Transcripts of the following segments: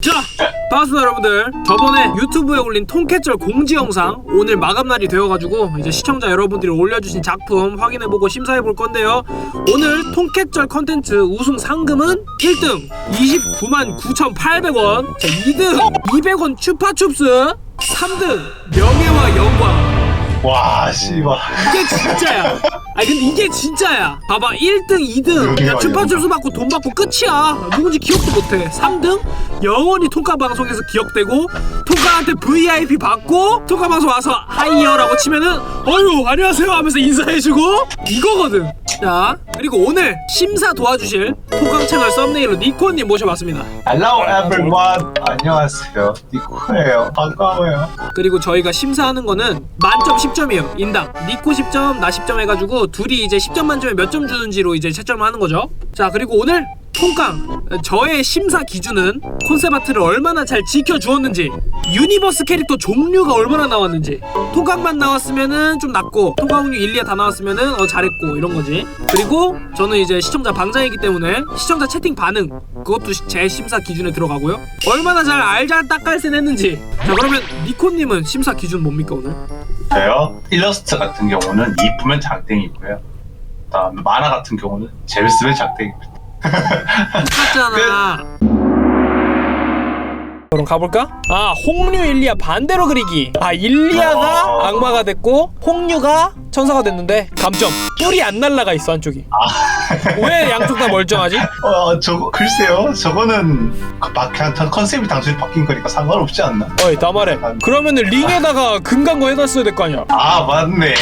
자, 반갑습니다 여러분들. 저번에 유튜브에 올린 통쾌절 공지 영상 오늘 마감날이 되어가지고 이제 시청자 여러분들이 올려주신 작품 확인해보고 심사해볼 건데요. 오늘 통쾌절 컨텐츠 우승 상금은 1등 29만 9,800원, 자 2등 200원 추파춥스, 3등 명예와 영광. 와 씨발 이게 진짜야. 아니 근데 이게 진짜야. 봐봐 1등, 2등 그냥 추파춥스 받고 돈 받고 끝이야. 누군지 기억도 못해. 3등 영원히 통과 방송에서 기억되고 통과한테 VIP 받고 통과 방송 와서 하이어라고 치면은 어유 안녕하세요 하면서 인사해주고 이거거든. 자 그리고 오늘 심사 도와주실 통강 채널 썸네일로 니코님 모셔봤습니다. Hello everyone 안녕하세요 니코예요 반가워요 그리고 저희가 심사하는 거는 만점 10점이에요 인당 니코 10점 나 10점 해가지고 둘이 이제 10점 만점에 몇 점 주는지로 이제 채점을 하는 거죠. 자 그리고 오늘 통깡 저의 심사 기준은 콘셉트 아트를 얼마나 잘 지켜주었는지 유니버스 캐릭터 종류가 얼마나 나왔는지. 통깡만 나왔으면은 좀 낮고 통깡류 1, 2가 다 나왔으면은 어 잘했고 이런 거지. 그리고 저는 이제 시청자 방장이기 때문에 시청자 채팅 반응 그것도 시- 제 심사 기준에 들어가고요. 얼마나 잘 알잘 딱깔센 했는지. 자 그러면 니코님은 심사 기준 뭡니까 오늘? 저요. 일러스트 같은 경우는 이쁘면 장땡이고요. 다음 만화 같은 경우는 재밌으면 장땡입니다. 똑같잖아. 그럼 가볼까? 아 홍류 일리아 반대로 그리기. 아 일리아가 어. 악마가 됐고 홍류가 천사가 됐는데 감점 뿔이 안 날라가 있어 한쪽이. 왜 양쪽 다 멀쩡하지? 어 저거 글쎄요 저거는 그 바- 그냥 다 컨셉이 단순히 바뀐 거니까 상관없지 않나 어이 나 말해. 그러면은 링에다가 금간거 해놨어야 될 거 아니야. 아 맞네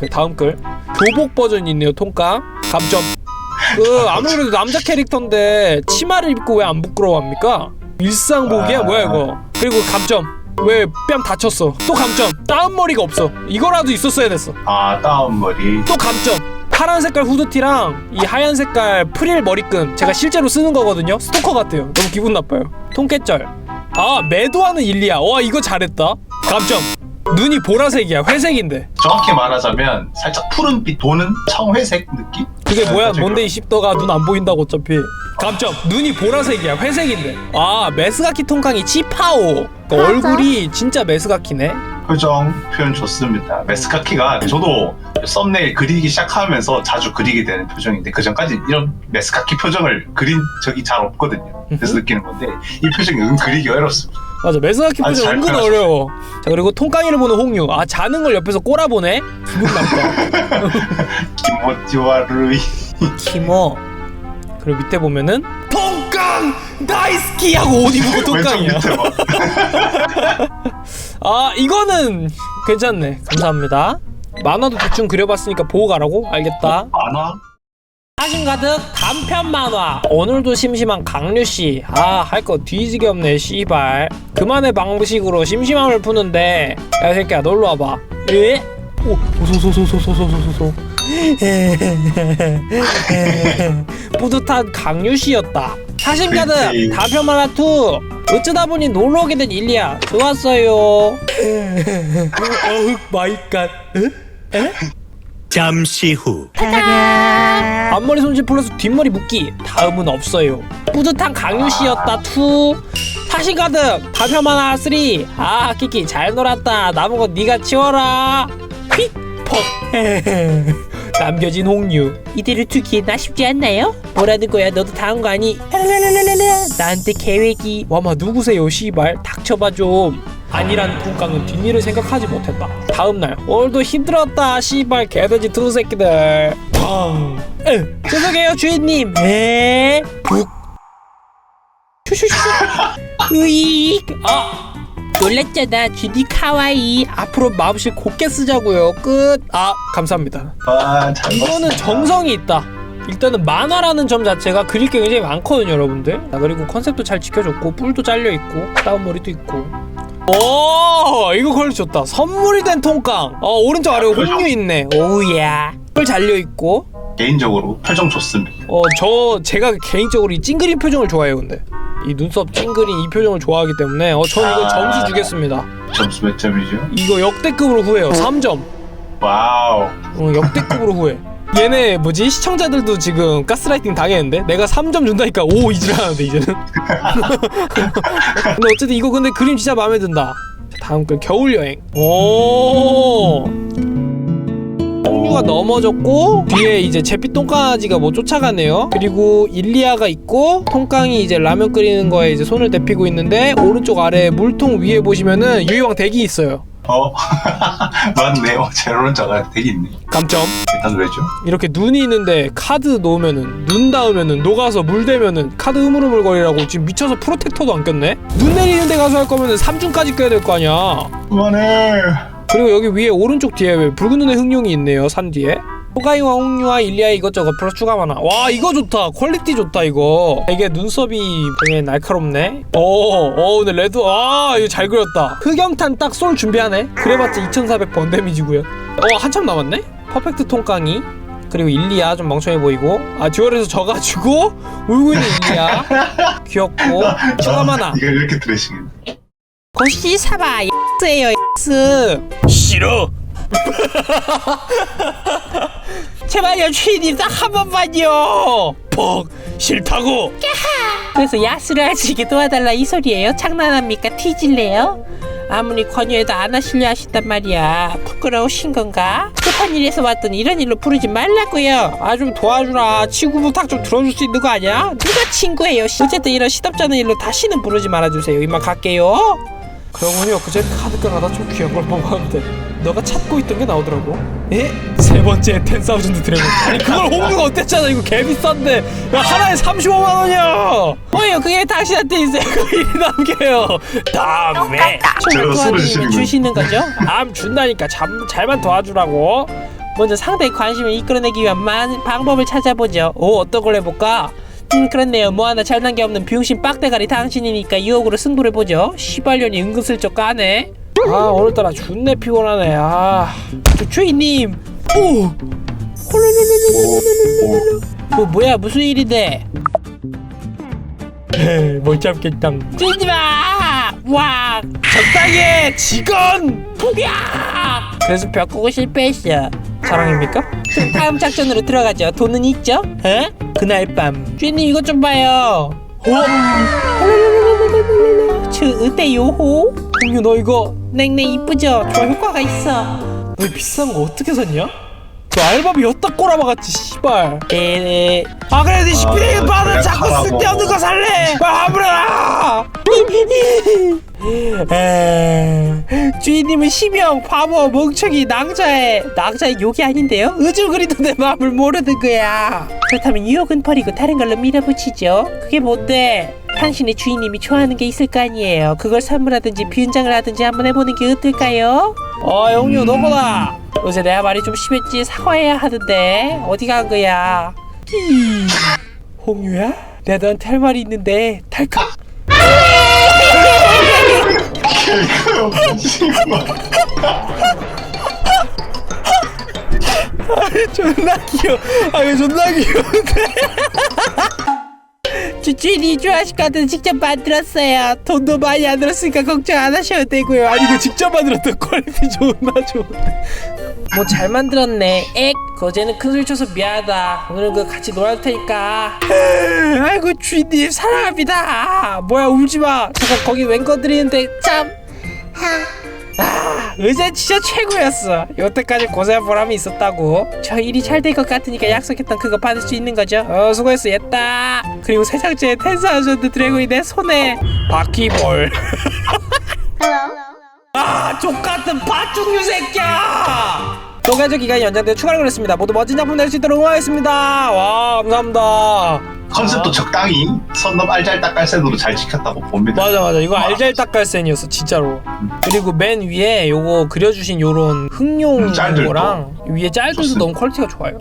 그 다음 글 교복 버전이 있네요 통깡 감점. 그 아무래도 남자 캐릭터인데 치마를 입고 왜 안 부끄러워합니까? 일상복이야? 아. 뭐야 이거? 그리고 감점. 왜 뺨 다쳤어? 또 감점. 다운 머리가 없어. 이거라도 있었어야 됐어. 아 다운머리. 또 감점. 파란 색깔 후드티랑 이 하얀 색깔 프릴 머리끈 제가 실제로 쓰는 거거든요. 스토커 같아요. 너무 기분 나빠요. 통깨절. 아 매도하는 일리야. 와 이거 잘했다. 감점. 눈이 보라색이야. 회색인데. 정확히 말하자면 살짝 푸른빛 도는 청회색 느낌? 그게 뭐야? 뭔데 이 씹더가 눈 안 보인다고 어차피 감점 눈이 보라색이야 회색인데. 아 메스가키 통깡이 치파오. 그 얼굴이 진짜 메스가키네. 표정 표현 좋습니다. 메스카키가 저도 썸네일 그리기 시작하면서 자주 그리게 되는 표정인데 그 전까지 이런 메스카키 표정을 그린 적이 잘 없거든요. 그래서 느끼는 건데 이 표정이 은 그리기 어렵습니다. 맞아 메스가키 아, 표정 잘 은근 표현하셨어. 어려워. 자 그리고 통깡이를 보는 홍유. 아 자는 걸 옆에서 꼬라보네? 기분 나빠. 김모티와 루이. 키모 그리고 밑에 보면은 통깡 나이스키 하고 옷 입고 왼쪽 통깡이야. 밑에 봐. 아 이거는 괜찮네. 감사합니다. 만화도 대충 그려봤으니까 보고 가라고? 알겠다. 만화? 사심 가득 단편 만화. 오늘도 심심한 강류씨. 아 할 거 뒤지게 없네 씨발. 그만의 방식으로. 심심함을 푸는데. 야 이 새끼야 놀러 와봐. 에? 오 소소소소소소소소소. 뿌듯한 강유씨였다. 사심 가득 단편 만화 2 어쩌다 보니 놀러 오게 된 일리야. 좋았어요. 어흑 마이 갓. 에? 잠시 후. 앞머리 손질 플러스 뒷머리 묶기. 다음은 없어요. 뿌듯한 강유씨였다 투. 사신 가득 단편 만화 3아 키키 잘 놀았다. 남은 건 네가 치워라. 휙 퍽 남겨진 홍유. 이대로 두기 나 쉽지 않나요? 뭐라는 거야? 너도 다 한 거 아니? 나한테 계획이. 와마 누구세요? 씨발. 닥쳐봐 좀. 아니란 통깡은 뒷일을 생각하지 못했다. 다음날. 오늘도 힘들었다 씨발. 개돼지 두 새끼들. 팡 에, 죄송해요 주인님. 에북 슈슈슈. 으익. 아 놀랬잖아 주디 카와이 앞으로 마음실 곱게 쓰자고요 끝 아 감사합니다 아 잘 이거는 정성이 있다. 일단은 만화라는 점 자체가 그릴 게 굉장히 많거든요, 여러분들. 아, 그리고 컨셉도 잘 지켜줬고 뿔도 잘려 있고 다운머리도 있고. 오, 이거 퀄리티 좋다. 선물이 된 통깡. 어, 오른쪽 아래 홍유 있네. 오우야. 뿔 잘려 있고. 개인적으로 표정 좋습니다. 어, 저 제가 개인적으로 이 찡그린 표정을 좋아해요, 근데. 이 눈썹 찡그린 이 표정을 좋아하기 때문에 어, 전 이거 아. 점수 주겠습니다. 점수 몇 점이죠? 이거 역대급으로 후해요. 3점. 와우 어, 역대급으로 후회. 얘네 뭐지 시청자들도 지금 가스라이팅 당했는데 내가 3점 준다니까 오 이질하는데 이제는 근데 어쨌든 이거 근데 그림 진짜 마음에 든다 자, 다음 글 겨울 여행 오 홍유가 넘어졌고 뒤에 이제 제피 똥강아지가 뭐 쫓아가네요 그리고 일리아가 있고 통깡이 이제 라면 끓이는 거에 이제 손을 대피고 있는데 오른쪽 아래 물통 위에 보시면은 유이왕 덱이 있어요 어 맞네. 어, 제로론자가 되게 있네. 감점 일단 왜죠? 이렇게 눈이 있는데 카드 놓으면은 눈 닿으면은 녹아서 물 대면은 카드 흐물흐물거리라고 지금 미쳐서 프로텍터도 안 꼈네? 눈 내리는 데 가서 할 거면은 3중까지 껴야 될 거 아니야 그만해. 그리고 여기 위에 오른쪽 뒤에 왜 붉은 눈의 흑룡이 있네요 산 뒤에. 호가이와 홍유와 일리아 이것저것 플러스 추가 많아. 와 이거 좋다. 퀄리티 좋다 이거. 이게 눈썹이 되게 날카롭네. 어어 근데 레드 아 이거 잘 그렸다. 흑영탄 딱쏠 준비하네. 그래봤자 2400번 데미지고요. 어 한참 남았네? 퍼펙트 통깡이. 그리고 일리아 좀 멍청해 보이고. 아 듀얼에서 져가지고 울고 있는 일리아. 귀엽고. 추가 많아. 이거 이렇게 드레싱. 거시 사바 X예요 X 싫어 제발요 주인님 딱 한 번만요 퍽 싫다고 그래서 야스를 있게 도와달라 이 소리예요? 장난합니까? 티질래요? 아무리 권유해도 안 하시려 하신단 말이야. 부끄러우신 건가? 급한 일에서 왔더니 이런 일로 부르지 말라고요. 아 좀 도와주라 친구 부탁 좀 들어줄 수 있는 거 아니야? 누가 친구예요? 씨. 어쨌든 이런 시덥잖은 일로 다시는 부르지 말아주세요 이만 갈게요 그러군요 그제 카드 끌어다 좀 귀한 걸 뽑았는데 너가 찾고 있던 게 나오더라고 예? 세 번째 10,000 드래곤 아니 그걸 홍유가 어땠잖아 이거 개 비싼데 야, 하나에 35만 원이야 뭐예요? 그게 당신한테 있어요. 그 일이 남겨요 다음에 제가 도와드리면 쏘주시는 주시는 거죠? 다음 준다니까 잠, 잘만 도와주라고 먼저 상대의 관심을 이끌어내기 위한 만, 방법을 찾아보죠. 오 어떤 걸 해볼까? 음 그렇네요. 뭐 하나 잘난 게 없는 비용신 빡대가리 당신이니까 유혹으로 승부를 보죠. 시발년이 은근슬쩍 까네 아 오늘따라 존내 피곤하네 아 주, 주인님. 오! 뭐 뭐야 무슨 일인데? 못 잡겠다 찌지 마! 와! 적당히 해 직원 폭야! 그래서 벽 끄고 실패했어. 자랑입니까? 그럼 다음 작전으로 들어가죠. 돈은 있죠? 어? 그날 밤. 주인님 이것 좀 봐요. 어? 저 어때요? 호? 공유 너 이거 냉랭 이쁘죠? 저 효과가 있어. 너 비싼 거 어떻게 샀냐? 너 알바비 엿다 꼬라박았지 씨발 에에. 아 그래 네 시피레이 아, 받은 그냥 자꾸 하라고. 쓸데없는 거 살래 아 아무래나 주인님은 심형, 바보, 멍청이, 낭자에 낭자의 욕이 아닌데요? 으죽거리도 내 마음을 모르는 거야. 그렇다면 유혹은 버리고 다른 걸로 밀어붙이죠. 그게 뭔데? 당신의 주인님이 좋아하는 게 있을 거 아니에요. 그걸 선물하든지 비은장을 하든지 한번 해보는 게 어떨까요? 어 영유 너보다 요새 내가 말이 좀 심했지 사과해야 하던데 어디 간 거야? 홍유야? 내가 너한테 할 말이 있는데 달까 존나 귀여워 아이 존나 귀여운데 주, 주인이 좋아하실 것 같아서 직접 만들었어요. 돈도 많이 안 들었으니까 걱정 안 하셔도 되고요. 아니 이거 직접 만들었던 퀄리티 존나 좋은데 뭐 잘 만들었네. 액. 거제는 큰 소리 쳐서 미안하다. 오늘은 그 같이 놀아줄 테니까. 아이고 주인님 사랑합니다 뭐야 울지마 잠깐 거기 웬 건드리는데 참. 아 의제 진짜 최고였어. 여태까지 고생한 보람이 있었다고. 저 일이 잘 될 것 같으니까 약속했던 그거 받을 수 있는 거죠. 어 수고했어 얘따 그리고 세 장째 텐사우전드 드래곤이 내 손에 바퀴볼 아 족같은 밭중류 새끼야 동가적 기간이 연장되어 추가를 그랬습니다. 모두 멋진 작품 낼 수 있도록 응원하겠습니다. 와 감사합니다. 컨셉도 적당히 선넘 알잘딱깔센으로 잘 지켰다고 봅니다. 맞아 맞아. 이거 알잘딱갈센이었어 진짜로. 그리고 맨 위에 요거 그려주신 요런 음, 짤들도. 거랑 위에 짤들도 좋습니다. 너무 퀄리티가 좋아요